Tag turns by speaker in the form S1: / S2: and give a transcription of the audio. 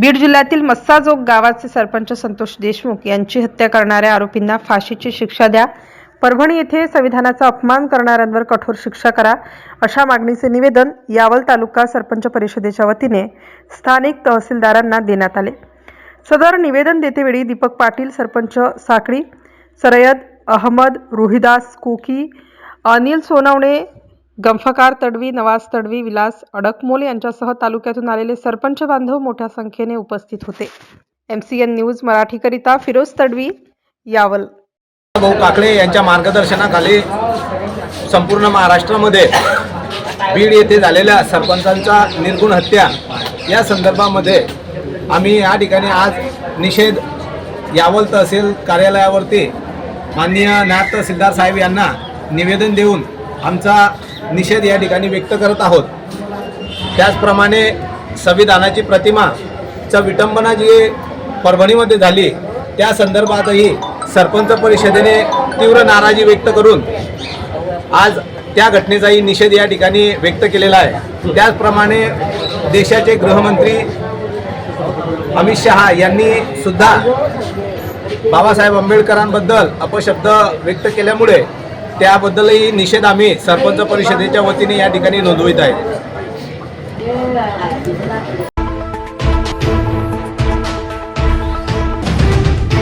S1: बीड जिल्ह्यातील मस्साजोग गावाचे सरपंच संतोष देशमुख यांची हत्या करणाऱ्या आरोपींना फाशीची शिक्षा द्या. परभणी येथे संविधानाचा अपमान करणाऱ्यांवर कठोर शिक्षा करा अशा मागणीचे निवेदन यावल तालुका सरपंच परिषदेच्या वतीने स्थानिक तहसीलदारांना देण्यात आले. सदर निवेदन देतेवेळी दीपक पाटील सरपंच साखळी सरयद अहमद रुहिदास कोकी अनिल सोनवणे गंफकार तडवी नवाज तडवी विलास अडकमोल यांच्यासह तालुक्यातून आलेले सरपंच बांधव मोठ्या संख्येने उपस्थित होते. एम सी एन न्यूज मराठीकरिता फिरोज तडवी यावल.
S2: भाऊ काकडे यांच्या मार्गदर्शनाखाली संपूर्ण महाराष्ट्रामध्ये बीड येथे झालेल्या सरपंचांचा निर्गुण हत्या या संदर्भामध्ये आम्ही या ठिकाणी आज निषेध यावल तहसील कार्यालयावरती माननीय नायब तहसीलदार साहेब यांना निवेदन देऊन आमचा निषेध या ठिकाणी व्यक्त करत आहोत. त्याचप्रमाणे संविधानाची प्रतिमाचं विटंबना जी परभणीमध्ये झाली त्या संदर्भातही सरपंच परिषदेने तीव्र नाराजी व्यक्त करून आज त्या घटनेचाही निषेध या ठिकाणी व्यक्त केलेला आहे. त्याचप्रमाणे देशाचे गृहमंत्री अमित शहा यांनी सुद्धा बाबासाहेब आंबेडकरांबद्दल अपशब्द व्यक्त केल्यामुळे त्याबद्दलही निषेध आम्ही सरपंच परिषदेच्या वतीने या ठिकाणी नोंदवित आहे.